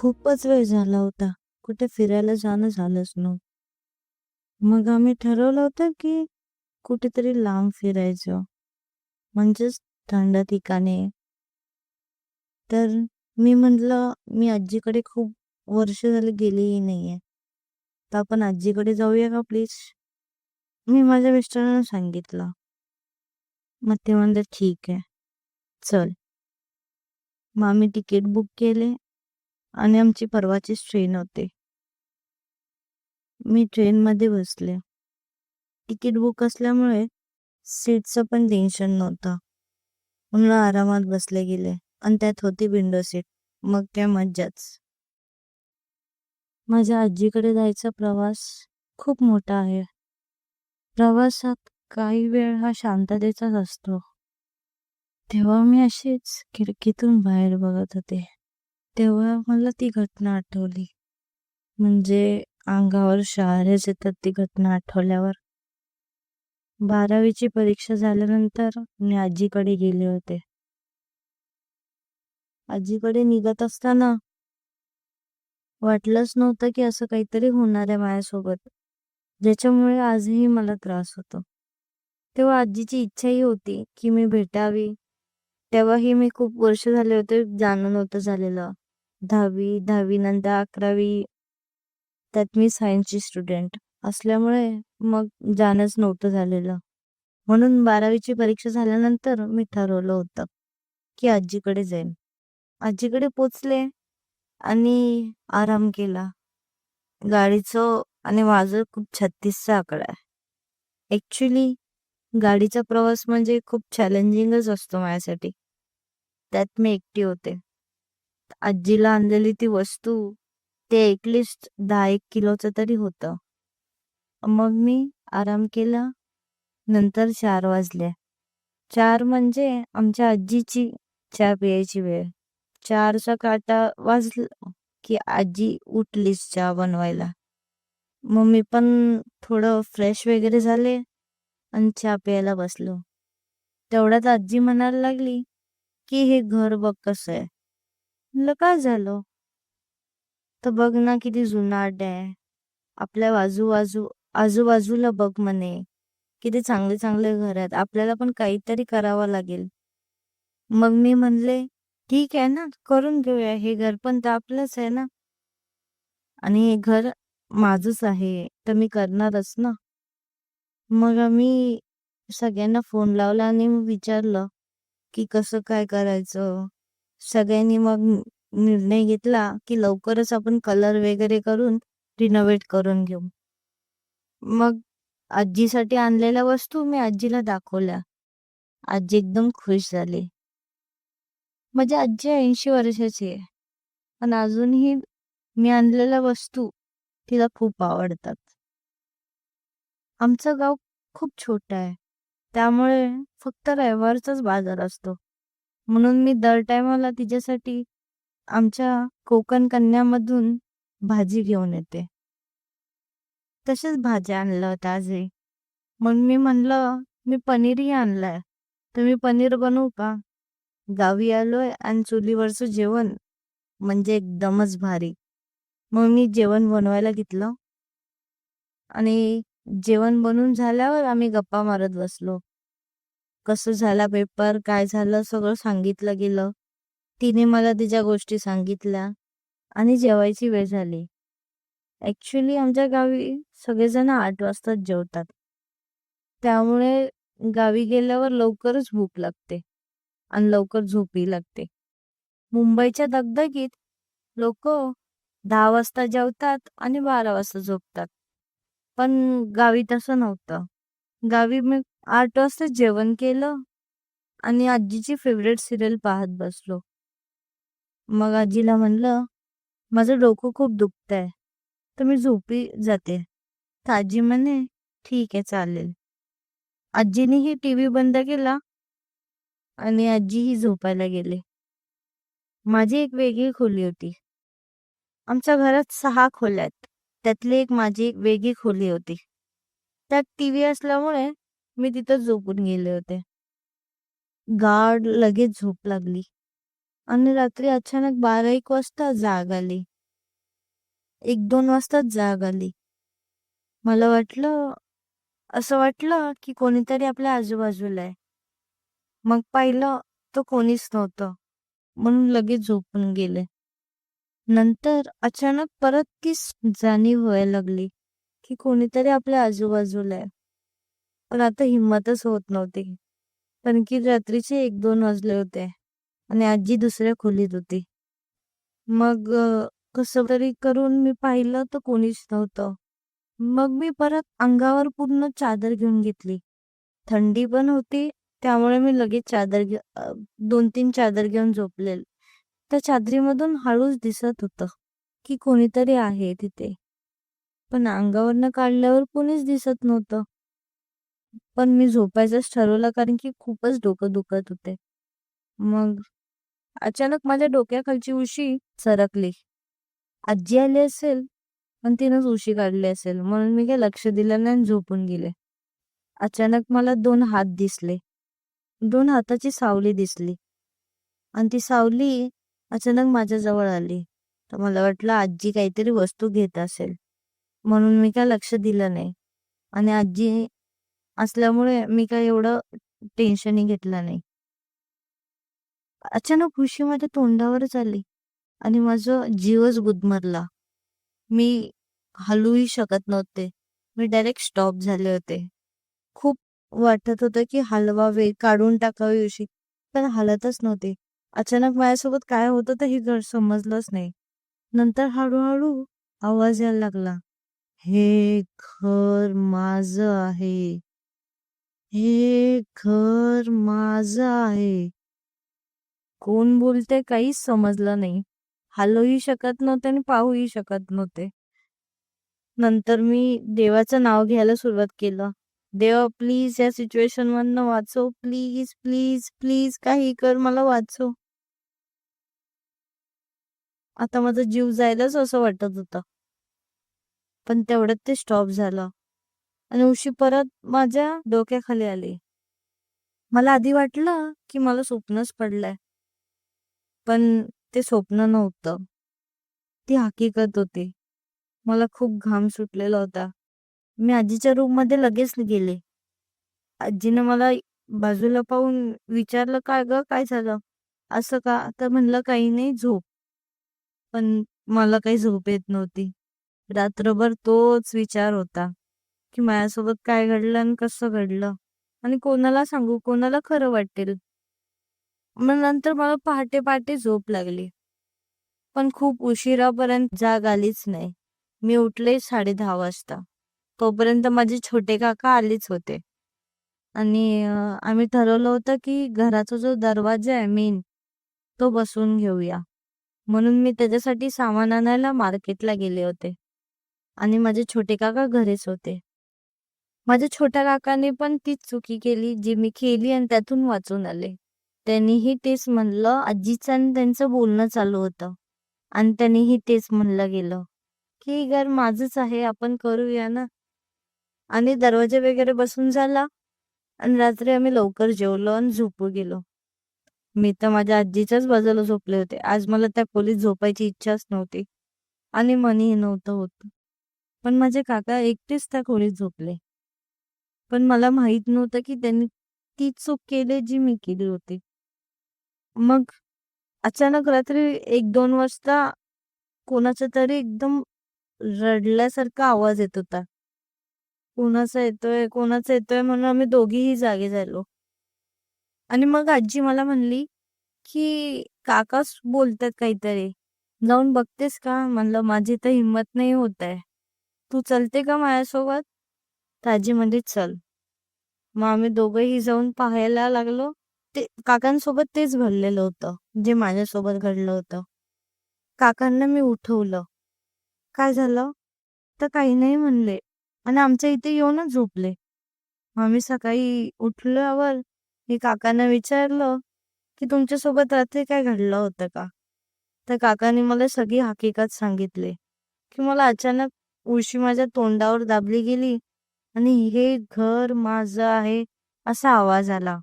खूपच वेळ झाला होता. कुठे फिरायला जाणं झालंच. मग आम्ही ठरवलं होतं की कुठेतरी लांब फिरायचं. म्हणजेच थंड ठिकाणी. तर मी म्हटलं, मी आजीकडे खूप वर्ष झाली गेलीही नाहीये. तर आपण आजीकडे जाऊया का प्लीज़? मी माझ्या मिस्टरांना सांगितलं. मग ते म्हणले ठीक आहे. चल. मग आम्ही तिकीट बुक केले आणि आमची परवाचीच ट्रेन होती. मी ट्रेनमध्ये बसले. तिकीट बुक असल्यामुळे सीटचं पण टेन्शन नव्हतं. म्हणून आरामात बसले गेले आणि त्यात होती विंडो सीट. मग त्या मज्जाच. माझ्या आजीकडे जायचा प्रवास खूप मोठा आहे. प्रवासात काही वेळ हा शांततेचाच असतो. तेव्हा मी अशीच खिडकीतून बाहेर बघत होते. तेव्हा मला ती घटना आठवली. म्हणजे अंगावर शहारेच येतात ती घटना आठवल्यावर. बारावीची परीक्षा झाल्यानंतर मी आजीकडे गेले होते. आजीकडे निघत असताना वाटलंच नव्हतं की असं काहीतरी होणार आहे माझ्यासोबत. ज्याच्यामुळे आजही मला त्रास होतो. तेव्हा आजीची इच्छाही होती की मी भेटावी. तेव्हाही मी खूप वर्ष झाले होते जाणं नव्हतं झालेलं. दहावी, दहावी नंतर अकरावी त्यात मी सायन्सची स्टुडंट असल्यामुळे मग जाणंच नव्हतं झालेलं. म्हणून बारावीची परीक्षा झाल्यानंतर मी ठरवलं होतं की आजीकडे जाईन. आजीकडे पोचले आणि आराम केला. गाडीचं आणि माझं खूप छत्तीसचा आकडा आहे. ऍक्च्युली गाडीचा प्रवास म्हणजे खूप चॅलेंजिंगच असतो माझ्यासाठी. त्यात मी एकटी होते. आजीला आणलेली ती वस्तू ते ऍटलिस्ट दहा एक किलोचं तरी होतं. मग मी आराम केला. नंतर चार वाजले. चार म्हणजे आमच्या आजीची चहा प्यायची वेळ. चारचा काटा वाजला की आजी उठलीच चहा बनवायला. मग मी पण थोडं फ्रेश वगैरे झाले आणि चहा प्यायला बसलो. तेवढ्यात आजी म्हणायला लागली की हे घर बघ कसं आहे. म्हणलं काय झालं? तर बघ ना किती जुनाट आहे. आपल्या बाजूबाजू आजूबाजूला बघ म्हणे. किती चांगले चांगले घर आहेत. आपल्याला पण काहीतरी करावं लागेल. मग मी म्हणले ठीक आहे ना करून घेऊया. हे घर पण तर आपलंच आहे ना. आणि हे घर माझंच आहे तर मी करणारच ना. मग आम्ही सगळ्यांना फोन लावला आणि विचारलं की कसं काय करायचं. सगळ्यांनी मग निर्णय घेतला की लवकरच आपण कलर वगैरे करून रिनोव्हेट करून घेऊ. मग आजीसाठी आणलेल्या वस्तू मी आजीला दाखवल्या. आजी एकदम खुश झाली. माझी आजी ऐंशी वर्षाची आहे. पण अजूनही मी आणलेल्या वस्तू तिला खूप आवडतात. आमचं गाव खूप छोटं आहे. त्यामुळे फक्त रविवारचाच बाजार असतो. म्हणून मी दर टायमाला तिच्यासाठी आमच्या कोकण कन्यामधून भाजी घेऊन येते. तसेच भाज्या आणलं ताजे मग मी म्हणलं मी पनीरही आणलंय. तुम्ही पनीर बनवू का? गावी आलोय आणि चुलीवरचं जेवण म्हणजे एकदमच भारी. मग मी जेवण बनवायला घेतलं. आणि जेवण बनवून झाल्यावर आम्ही गप्पा मारत बसलो. कसं झाला पेपर, काय झालं सगळं सांगितलं गेलं. तिने मला तिच्या गोष्टी सांगितल्या आणि जेवायची वेळ झाली. ऍक्च्युली आमच्या गावी सगळेजण आठ वाजताच जेवतात. त्यामुळे गावी गेल्यावर लवकरच भूक लागते आणि लवकर झोपही लागते. मुंबईच्या दगदगीत लोक दहा वाजता जेवतात आणि बारा वाजता झोपतात. पण गावी तसं नव्हतं. गावी मी आठ वाजता जेवण केलं आणि आजीची फेवरेट सिरियल पाहत बसलो. मग आजीला म्हणलं माझं डोकं खूप दुखत आहे तर मी झोपी जाते. तर आजी म्हणे ठीक आहे चालेल. आजीनेही टीव्ही बंद केला आणि आजीही झोपायला गेले. माझी एक वेगळी खोली होती. आमच्या घरात सहा खोल्या आहेत. त्यातली एक माझी एक वेगळी खोली होती. त्यात टीव्ही असल्यामुळे मी तिथं झोपून गेले होते. गाढ लगेच झोप लागली आणि रात्री अचानक बारा एक वाजता जाग आली. एक दोन वाजताच जाग आली मला वाटलं असं वाटलं की कोणीतरी आपल्या आजूबाजूला आहे मग पाहिलं तर कोणीच नव्हतं म्हणून लगेच झोपून गेले नंतर अचानक परत तीच जाणीव व्हायला लागली की कोणीतरी आपल्या आजूबाजूला आहे पण आता हिंमतच होत नव्हती. कारण की रात्रीचे एक दोन वाजले होते आणि आजी दुसऱ्या खोलीत होती. मग कस कसं तरी करून मी पाहिलं तर कोणीच नव्हतं. मग मी परत अंगावर पूर्ण चादर घेऊन घेतली. थंडी पण होती त्यामुळे मी लगेच चादर घे दोन तीन चादर घेऊन झोपले त्या चादरीमधून हळूच दिसत होतं की कोणीतरी आहे तिथे. पण अंगावरनं काढल्यावर कोणीच दिसत नव्हतं. पण मी झोपायचंच ठरवलं कारण की खूपच डोकं दुखत होते. मग अचानक माझ्या डोक्याखालची उशी सरकली. आजी आली असेल पण तिनंच उशी काढली असेल म्हणून मी काही लक्ष दिलं नाही आणि झोपून गेले. अचानक मला दोन हात दिसले. दोन हाताची सावली दिसली. आणि ती सावली अचानक माझ्याजवळ आली. तर मला वाटलं आजी काहीतरी वस्तू घेत असेल. म्हणून मी काय लक्ष दिलं नाही. आणि आजी असल्यामुळे मी काय एवढं टेन्शनही घेतलं नाही. अचानक खुशी माझ्या तोंडावरच आली आणि माझं जीवच गुदमरला. मी हलूही शकत नव्हते. मी डायरेक्ट स्टॉप झाले होते. खूप वाटत होतं की हलवावे काढून टाकावे उशी पण हलतच नव्हते. अचानक माझ्यासोबत काय होतं तर हे घर समजलंच नाही. नंतर हळूहळू आवाज यायला लागला. हे घर माझं आहे. हे घर माझं आहे. कोण बोलते काहीच समजलं नाही. हलवही शकत नव्हते आणि पाहूही शकत नव्हते. नंतर मी देवाचं नाव घ्यायला सुरुवात केलं. देवा प्लीज या सिच्युएशन मधनं वाचव. प्लीज प्लीज प्लीज काही कर मला वाचव. आता माझा जीव जायलाच असं वाटत होतं. पण तेवढ्यात ते स्टॉप झालं. आणि उशी परत माझ्या डोक्याखाली आली. मला आधी वाटलं की मला स्वप्नच पडलंय. पण ते स्वप्न नव्हतं. ती हकीकत होती. मला खूप घाम सुटलेला होता. मी आजीच्या रूममध्ये लगेच गेले. आजीने मला बाजूला पाहून विचारलं काय ग? काय झालं? असं का? तर म्हणलं काही नाही झोप. पण मला काही झोप येत नव्हती. रात्रभर तोच विचार होता. की माझ्यासोबत काय घडलं आणि कसं घडलं? आणि कोणाला सांगू? कोणाला खरं वाटेल? मग नंतर मला पहाटे पहाटे झोप लागली. पण खूप उशिरापर्यंत जाग आलीच नाही. मी उठले साडे दहा वाजता. तोपर्यंत माझे छोटे काका आलेच होते. आणि आम्ही ठरवलं होतं की घराचा जो दरवाजा आहे मेन तो बसवून घेऊया. म्हणून मी त्याच्यासाठी सामान आणायला मार्केटला गेले होते. आणि माझे छोटे काका घरीच होते. माझ्या छोट्या काकाने पण तीच चुकी केली जी मी केली आणि त्यातून वाचून आले. त्यांनीही तेच म्हणलं आजीचं आणि त्यांचं बोलणं चालू होतं. आणि त्यांनीही तेच म्हणलं गेलं की घर माझंच आहे आपण करूया ना? आणि दरवाजा वगैरे बसून झाला आणि रात्री आम्ही लवकर जेवलो आणि झोपू गेलो. मी तर माझ्या आजीच्याच बाजूला झोपले होते. आज मला त्या खोलीत झोपायची इच्छाच नव्हती आणि मनही नव्हतं होत. पण माझे काका एकटेच त्या खोलीत झोपले. पण मला माहीत नव्हतं की त्यांनी ती चूक केली जी मी केली होती. मग अचानक रात्री एक दोन वाजता कोणाचा तरी एकदम रडल्यासारखा आवाज येत होता. कोणाचा येतोय कोणाचा येतोय म्हणून आम्ही दोघीही जागे झालो. आणि मग आजी मला म्हणली की काकाच बोलतात काहीतरी. जाऊन बघतेस का? म्हणलं माझी तर हिंमत नाही होत आहे. तू चलते का माझ्यासोबत? तर आजी चल. मग आम्ही दोघंही जाऊन पाहायला लागलो. ते काकांसोबत तेच घडलेलं होतं जे माझ्यासोबत घडलं होतं. काकांना मी उठवलं. काय झालं? तर काही नाही म्हणले. आणि आमच्या इथे येऊनच झोपले. आम्ही सकाळी उठल्यावर मी काकांना विचारलं की तुमच्यासोबत रात्री काय घडलं होतं का? तर काकांनी मला सगळी हकीकत सांगितली की मला अचानक उशी माझ्या तोंडावर दाबली गेली आणि हे घर माझं आहे असा आवाज आला.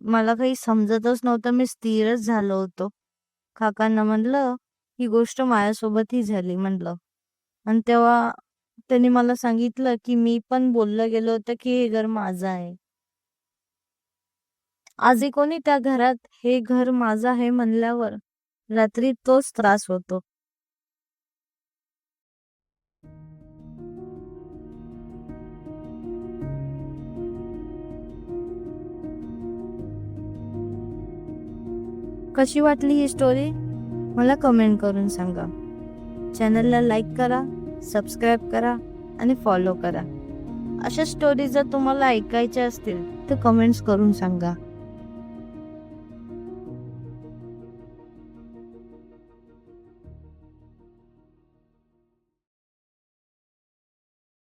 मला काही समजतच नव्हतं मी स्थिरच झालो होतो. काकांना म्हणलं ही गोष्ट माझ्यासोबतही झाली म्हणलं. आणि तेव्हा त्यांनी मला सांगितलं की मी पण बोललं गेलो होतं की हे घर माझं आहे. आजही कोणी त्या घरात हे घर माझं आहे म्हणल्यावर रात्री तोच त्रास होतो. कशी वाटली ही स्टोरी मला कमेंट करून सांगा. चॅनलला लाईक करा सबस्क्राईब करा आणि फॉलो करा. अशा स्टोरी जर तुम्हाला ऐकायच्या असतील तर कमेंट्स करून सांगा.